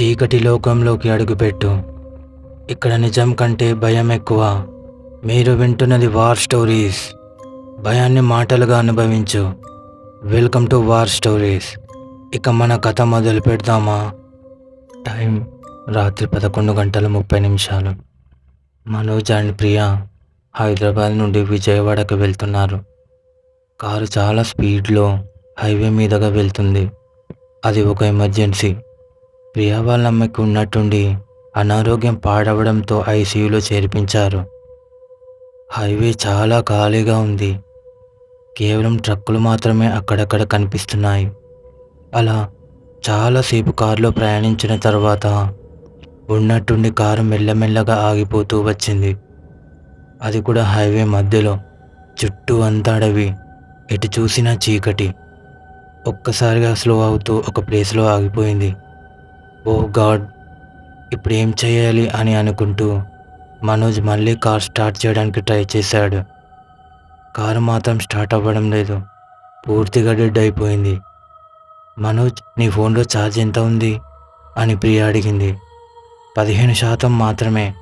చీకటి లోకంలోకి అడుగుపెట్టు. ఇక్కడ నిజం కంటే భయం ఎక్కువ. మీరు వింటున్నది వార్ స్టోరీస్ భయాన్ని మాటలుగా అనుభవించు. వెల్కమ్ టు వార్ స్టోరీస్ ఇక మన కథ మొదలు పెడదామా? టైం రాత్రి పదకొండు గంటల ముప్పై నిమిషాలు. మనోజ్ అండ్ ప్రియా హైదరాబాద్ నుండి విజయవాడకు వెళ్తున్నారు. కారు చాలా స్పీడ్లో హైవే మీదుగా వెళ్తుంది. అది ఒక ఎమర్జెన్సీ. ప్రియా వాళ్ళ అమ్మకి ఉన్నట్టుండి అనారోగ్యం పాడవడంతో ఐసీయూలో చేర్పించారు. హైవే చాలా ఖాళీగా ఉంది. కేవలం ట్రక్కులు మాత్రమే అక్కడక్కడ కనిపిస్తున్నాయి. అలా చాలాసేపు కారులో ప్రయాణించిన తర్వాత ఉన్నట్టుండి కారు మెల్లమెల్లగా ఆగిపోతూ వచ్చింది. అది కూడా హైవే మధ్యలో. చుట్టూ అంతా అడవి. ఎటు చూసినా చీకటి. ఒక్కసారిగా స్లో అవుతూ ఒక ప్లేస్లో ఆగిపోయింది. ఓ గాడ్ ఇప్పుడు ఏం చేయాలి అని అనుకుంటూ మనోజ్ మళ్ళీ కార్ స్టార్ట్ చేయడానికి ట్రై చేశాడు. కారు మాత్రం స్టార్ట్ అవ్వడం లేదు. పూర్తిగా డెడ్ అయిపోయింది. మనోజ్ నీ ఫోన్లో ఛార్జ్ ఎంత ఉంది? అని ప్రియ అడిగింది. పదిహేను శాతం మాత్రమే.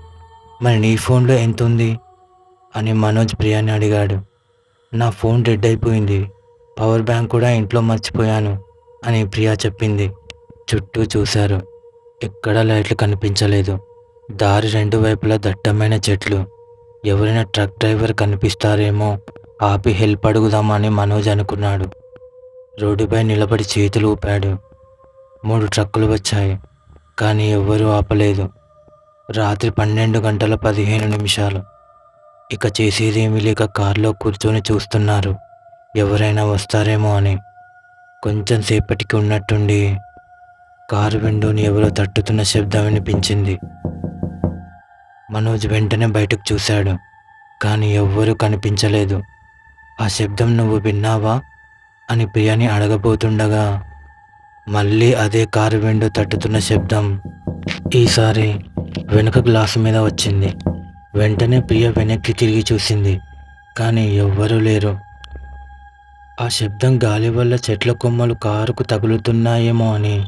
మరి నీ ఫోన్లో ఎంత ఉంది? అని మనోజ్ ప్రియాని అడిగాడు. నా ఫోన్ డెడ్ అయిపోయింది. పవర్ బ్యాంక్ కూడా ఇంట్లో మర్చిపోయాను అని ప్రియా చెప్పింది. చుట్టూ చూశారు. ఎక్కడా లైట్లు కనిపించలేదు. దారి రెండు వైపులా దట్టమైన చెట్లు. ఎవరైనా ట్రక్ డ్రైవర్ కనిపిస్తారేమో ఆపి హెల్ప్ అడుగుదామని మనోజ్ అనుకున్నాడు. రోడ్డుపై నిలబడి చేతులు ఊపాడు. మూడు ట్రక్కులు వచ్చాయి కానీ ఎవ్వరూ ఆపలేదు. రాత్రి పన్నెండు గంటల పదిహేను నిమిషాలు. ఇక చేసేదేమీ లేక కారులో కూర్చొని చూస్తున్నారు. ఎవరైనా వస్తారేమో అని. కొంచెం సేపటికి ఉన్నట్టుండి కారు విండోని ఎవరో తట్టుతున్న శబ్దం వినిపించింది. మనోజ్ వెంటనే బయటకు చూశాడు కానీ ఎవ్వరూ కనిపించలేదు. ఆ శబ్దం నువ్వు విన్నావా? అని ప్రియాని అడగబోతుండగా మళ్ళీ అదే కారు విండో తట్టుతున్న శబ్దం ఈసారి వెనుక గ్లాసు మీద వచ్చింది. వెంటనే ప్రియ వెనక్కి తిరిగి చూసింది కానీ ఎవ్వరూ లేరు. ఆ శబ్దం గాలి వల్ల చెట్ల కొమ్మలు కారుకు తగులుతున్నాయేమో అని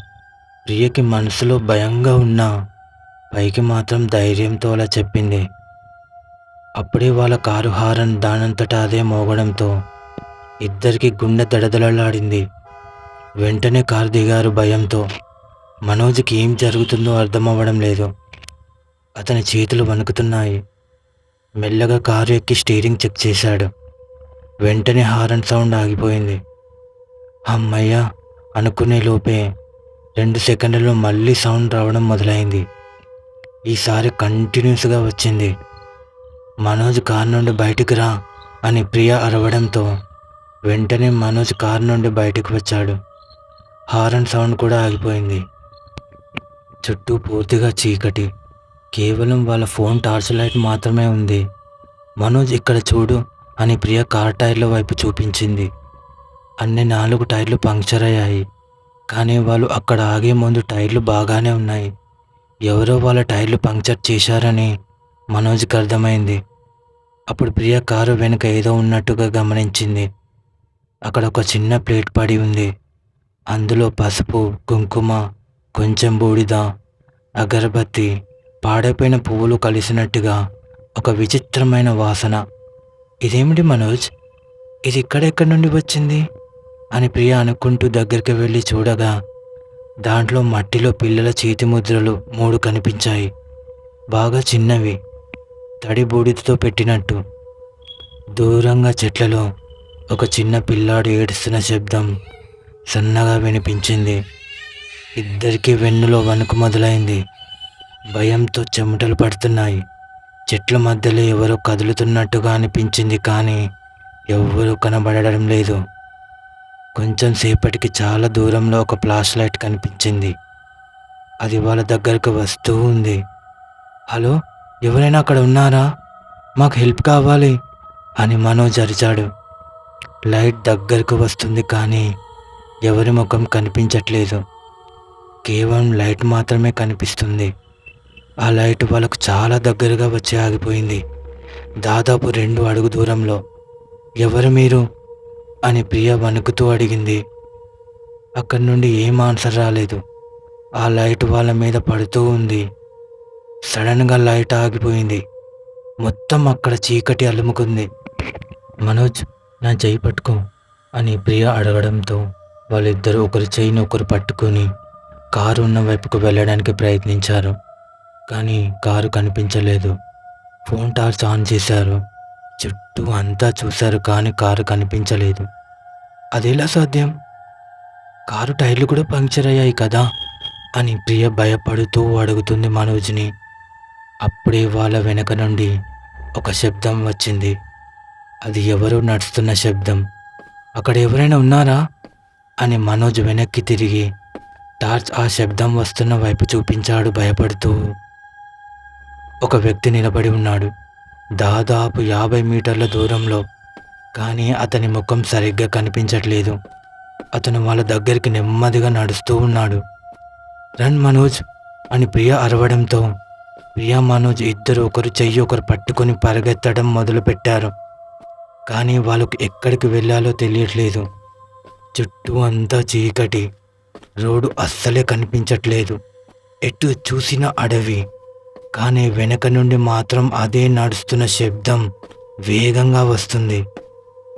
ప్రియకి మనసులో భయంగా ఉన్నా పైకి మాత్రం ధైర్యంతో అలా చెప్పింది. అప్పుడే వాళ్ళ కారు హారన్ దానంతటా అదే మోగడంతో ఇద్దరికి గుండె దడదలలాడింది వెంటనే కారు దిగారు భయంతో. మనోజ్కి ఏం జరుగుతుందో అర్థమవ్వడం లేదు. అతని చేతులు వణుకుతున్నాయి. మెల్లగా కారు ఎక్కి స్టీరింగ్ చెక్ చేశాడు. వెంటనే హారన్ సౌండ్ ఆగిపోయింది. అమ్మయ్యా అనుకునే లోపే రెండు సెకండ్లలో మళ్ళీ సౌండ్ రావడం మొదలైంది. ఈసారి కంటిన్యూస్గా వచ్చింది. మనోజ్ కార్ నుండి బయటికి రా అని ప్రియ అరవడంతో వెంటనే మనోజ్ కార్ నుండి బయటకు వచ్చాడు. హారన్ సౌండ్ కూడా ఆగిపోయింది. చుట్టూ పూర్తిగా చీకటి. కేవలం వాళ్ళ ఫోన్ టార్చ్ లైట్ మాత్రమే ఉంది. మనోజ్ ఇక్కడ చూడు అని ప్రియ కార్ టైర్ల వైపు చూపించింది. అన్ని నాలుగు టైర్లు పంక్చర్ అయ్యాయి. కానీ వాళ్ళు అక్కడ ఆగే ముందు టైర్లు బాగానే ఉన్నాయి. ఎవరో వాళ్ళ టైర్లు పంక్చర్ చేశారని మనోజ్కి అర్థమైంది. అప్పుడు ప్రియ కారు వెనుక ఏదో ఉన్నట్టుగా గమనించింది. అక్కడ ఒక చిన్న ప్లేట్ పడి ఉంది. అందులో పసుపు కుంకుమ కొంచెం బూడిద అగరబత్తి పాడైపోయిన పువ్వులు కలిసినట్టుగా ఒక విచిత్రమైన వాసన. ఇదేమిటి మనోజ్? ఇది ఇక్కడెక్కడి నుండి వచ్చింది? అని ప్రియ అనుకుంటూ దగ్గరికి వెళ్ళి చూడగా దాంట్లో మట్టిలో పిల్లల చేతి ముద్రలు మూడు కనిపించాయి. బాగా చిన్నవి. తడి బూడిదతో పెట్టినట్టు. దూరంగా చెట్లలో ఒక చిన్న పిల్లాడు ఏడుస్తున్న శబ్దం సన్నగా వినిపించింది. ఇద్దరికీ వెన్నులో వణుకు మొదలైంది. భయంతో చెమటలు పడుతున్నాయి. చెట్ల మధ్యలో ఎవరో కదులుతున్నట్టుగా అనిపించింది కానీ ఎవ్వరూ కనబడడం లేదు. కొంచెం సేపటికి చాలా దూరంలో ఒక ఫ్లాష్ లైట్ కనిపించింది. అది వాళ్ళ దగ్గరకు వస్తూ ఉంది. హలో ఎవరైనా అక్కడ ఉన్నారా? మాకు హెల్ప్ కావాలి అని మనోజ్ అరిచాడు. లైట్ దగ్గరకు వస్తుంది కానీ ఎవరి ముఖం కనిపించట్లేదు. కేవలం లైట్ మాత్రమే కనిపిస్తుంది. ఆ లైట్ వాళ్ళకు చాలా దగ్గరగా వచ్చి ఆగిపోయింది. దాదాపు రెండు అడుగు దూరంలో. ఎవరు మీరు? అని ప్రియ వణుకుతూ అడిగింది. అక్కడి నుండి ఏం ఆన్సర్ రాలేదు. ఆ లైట్ వాళ్ళ మీద పడుతూ ఉంది. సడన్గా లైట్ ఆగిపోయింది. మొత్తం అక్కడ చీకటి అలుముకుంది. మనోజ్ నా చెయ్యి పట్టుకో అని ప్రియ అడగడంతో వాళ్ళిద్దరూ ఒకరి చెయ్యిని ఒకరు పట్టుకొని కారు ఉన్న వైపుకు వెళ్ళడానికి ప్రయత్నించారు. కానీ కారు కనిపించలేదు. ఫోన్ టార్చ్ ఆన్ చేశారు. చుట్టూ అంతా చూశారు కానీ కారు కనిపించలేదు. అదెలా సాధ్యం? కారు టైర్లు కూడా పంక్చర్ అయ్యాయి కదా? అని ప్రియ భయపడుతూ అడుగుతుంది మనోజ్ని. అప్పుడే వాళ్ళ వెనక నుండి ఒక శబ్దం వచ్చింది. అది ఎవరు నడుస్తున్న శబ్దం. అక్కడ ఎవరైనా ఉన్నారా? అని మనోజ్ వెనక్కి తిరిగి టార్చ్ ఆ శబ్దం వస్తున్న వైపు చూపించాడు భయపడుతూ. ఒక వ్యక్తి నిలబడి ఉన్నాడు. దాదాపు యాభై మీటర్ల దూరంలో కానీ అతని ముఖం సరిగ్గా కనిపించట్లేదు. అతను వాళ్ళ దగ్గరికి నెమ్మదిగా నడుస్తూ ఉన్నాడు. రన్ మనోజ్ అని ప్రియ అరవడంతో ప్రియా మనోజ్ ఇద్దరు ఒకరు చెయ్యి ఒకరు పట్టుకొని పరిగెత్తడం మొదలుపెట్టారు. కానీ వాళ్ళకు ఎక్కడికి వెళ్ళాలో తెలియట్లేదు. చుట్టూ అంతా చీకటి. రోడ్డు అస్సలే కనిపించట్లేదు. ఎటు చూసిన అడవి. కానీ వెనక నుండి మాత్రం అదే నడుస్తున్న శబ్దం వేగంగా వస్తుంది.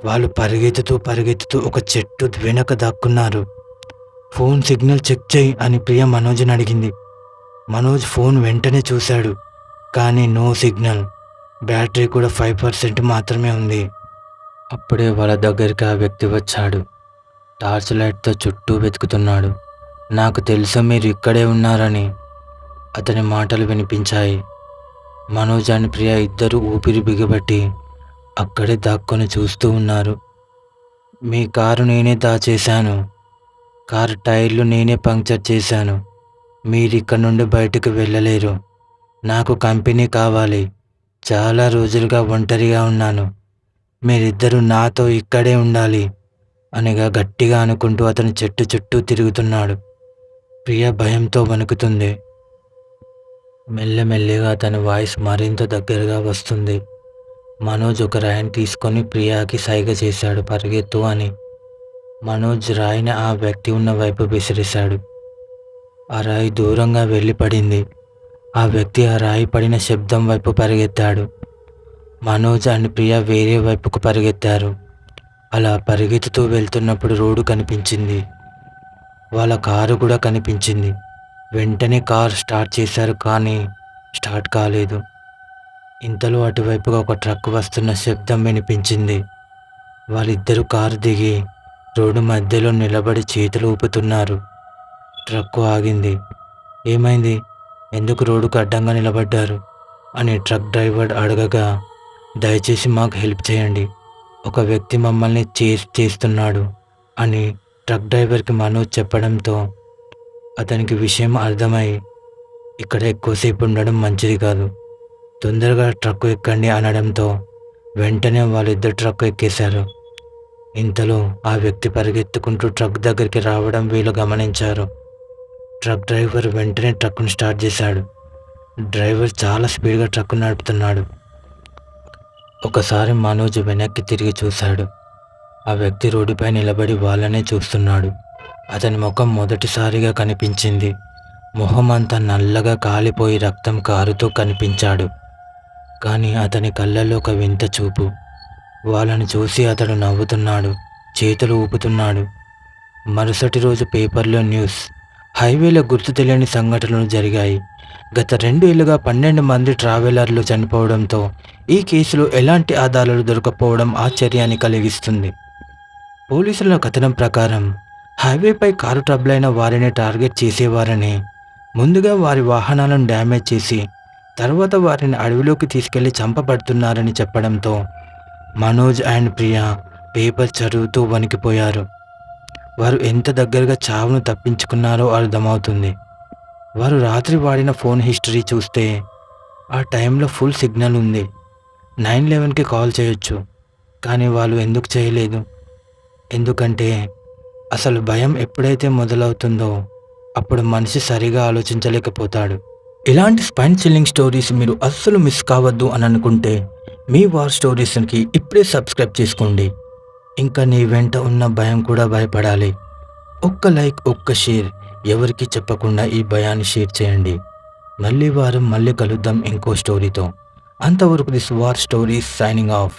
వాళ్ళు పరిగెత్తుతూ పరిగెత్తుతూ ఒక చెట్టు వెనక దక్కున్నారు. ఫోన్ సిగ్నల్ చెక్ చేయి అని ప్రియ మనోజ్ని అడిగింది. మనోజ్ ఫోన్ వెంటనే చూశాడు కానీ నో సిగ్నల్. బ్యాటరీ కూడా ఫైవ్ పర్సెంట్ మాత్రమే ఉంది. అప్పుడే వాళ్ళ దగ్గరికి ఆ వ్యక్తి వచ్చాడు. టార్చ్ లైట్తో చుట్టూ వెతుకుతున్నాడు. నాకు తెలుసు మీరు ఇక్కడే ఉన్నారని. అతని మాటలు వినిపించాయి. మనోజ్ అని ప్రియ ఇద్దరు ఊపిరి బిగబట్టి అక్కడే దాక్కొని చూస్తూ ఉన్నారు. మీ కారు నేనే దాచేశాను. కారు టైర్లు నేనే పంక్చర్ చేశాను. మీరు ఇక్కడ నుండి బయటకు వెళ్ళలేరు. నాకు కంపెనీ కావాలి. చాలా రోజులుగా ఒంటరిగా ఉన్నాను. మీరిద్దరూ నాతో ఇక్కడే ఉండాలి అనగా గట్టిగా అనుకుంటూ అతను చెట్టు చుట్టూ తిరుగుతున్నాడు. ప్రియ భయంతో వణుకుతుంది. మెల్లమెల్లిగా అతని వాయిస్ మరింత దగ్గరగా వస్తుంది. మనోజ్ ఒక రాయిని తీసుకొని ప్రియాకి సైగ చేశాడు పరిగెత్తు అని. మనోజ్ రాయిని ఆ వ్యక్తి ఉన్న వైపు విసిరేశాడు. ఆ రాయి దూరంగా వెళ్ళి పడింది ఆ వ్యక్తి ఆ రాయి పడిన శబ్దం వైపు పరిగెత్తాడు. మనోజ్ అండ్ ప్రియ వేరే వైపుకు పరిగెత్తారు. అలా పరిగెత్తుతూ వెళ్తున్నప్పుడు రోడ్డు కనిపించింది. వాళ్ళ కారు కూడా కనిపించింది. వెంటనే కార్ స్టార్ట్ చేశారు కానీ స్టార్ట్ కాలేదు. ఇంతలో అటువైపుగా ఒక ట్రక్ వస్తున్న శబ్దం వినిపించింది. వాళ్ళిద్దరూ కారు దిగి రోడ్డు మధ్యలో నిలబడి చేతులు ఊపుతున్నారు. ట్రక్కు ఆగింది. ఏమైంది? ఎందుకు రోడ్డుకు అడ్డంగా నిలబడ్డారు? అని ట్రక్ డ్రైవర్ అడగగా దయచేసి మాకు హెల్ప్ చేయండి. ఒక వ్యక్తి మమ్మల్ని చేస్ చేస్తున్నాడు అని ట్రక్ డ్రైవర్కి మనోజ్ చెప్పడంతో అతనికి విషయం అర్థమై ఇక్కడ ఎక్కువసేపు ఉండడం మంచిది కాదు. తొందరగా ట్రక్కు ఎక్కండి అనడంతో వెంటనే వాళ్ళిద్దరు ట్రక్కు ఎక్కేశారు. ఇంతలో ఆ వ్యక్తి పరిగెత్తుకుంటూ ట్రక్ దగ్గరికి రావడం వీళ్ళు గమనించారు. ట్రక్ డ్రైవర్ వెంటనే ట్రక్కును స్టార్ట్ చేశాడు. డ్రైవర్ చాలా స్పీడ్గా ట్రక్ నడుపుతున్నాడు. ఒకసారి మనోజ్ వెనక్కి తిరిగి చూశాడు. ఆ వ్యక్తి రోడ్డుపై నిలబడి వాళ్ళనే చూస్తున్నాడు. అతని ముఖం మొదటిసారిగా కనిపించింది. మొహం అంతా నల్లగా కాలిపోయి రక్తం కారుతూ కనిపించాడు. కానీ అతని కళ్ళల్లో ఒక వింత చూపు. వాళ్ళని చూసి అతడు నవ్వుతున్నాడు చేతులు ఊపుతున్నాడు. మరుసటి రోజు పేపర్లో న్యూస్. హైవేలో గుర్తు తెలియని సంఘటనలు జరిగాయి. గత రెండు ఏళ్ళుగా పన్నెండు మంది ట్రావెలర్లు చనిపోవడంతో ఈ కేసులో ఎలాంటి ఆధారాలు దొరకపోవడం ఆశ్చర్యాన్ని కలిగిస్తుంది. పోలీసుల కథనం ప్రకారం హైవేపై కారు ట్రబ్లైన వారిని టార్గెట్ చేసేవారని ముందుగా వారి వాహనాలను డ్యామేజ్ చేసి తర్వాత వారిని అడవిలోకి తీసుకెళ్ళి చంపబడుతున్నారని చెప్పడంతో మనోజ్ అండ్ ప్రియా పేపర్ చదువుతూ వణికిపోయారు. వారు ఎంత దగ్గరగా చావును తప్పించుకున్నారో అర్థమవుతుంది. వారు రాత్రి వాడిన ఫోన్ హిస్టరీ చూస్తే ఆ టైంలో ఫుల్ సిగ్నల్ ఉంది. నైన్ లెవెన్కి కాల్ చేయొచ్చు కానీ వాళ్ళు ఎందుకు చేయలేదు? ఎందుకంటే అసలు భయం ఎప్పుడైతే మొదలవుతుందో అప్పుడు మనిషి సరిగా ఆలోచించలేకపోతాడు. ఇలాంటి స్పైన్ చిల్లింగ్ స్టోరీస్ మీరు అస్సలు మిస్ కావద్దు అని అనుకుంటే మీ వార్ స్టోరీస్కి ఇప్పుడే సబ్స్క్రైబ్ చేసుకోండి. ఇంకా నీ వెంట ఉన్న భయం కూడా భయపడాలి. ఒక్క లైక్ ఒక్క షేర్ ఎవరికి చెప్పకుండా ఈ భయాన్ని షేర్ చేయండి. మళ్ళీ వారం మళ్ళీ కలుద్దాం ఇంకో స్టోరీతో అంతవరకు this war stories signing off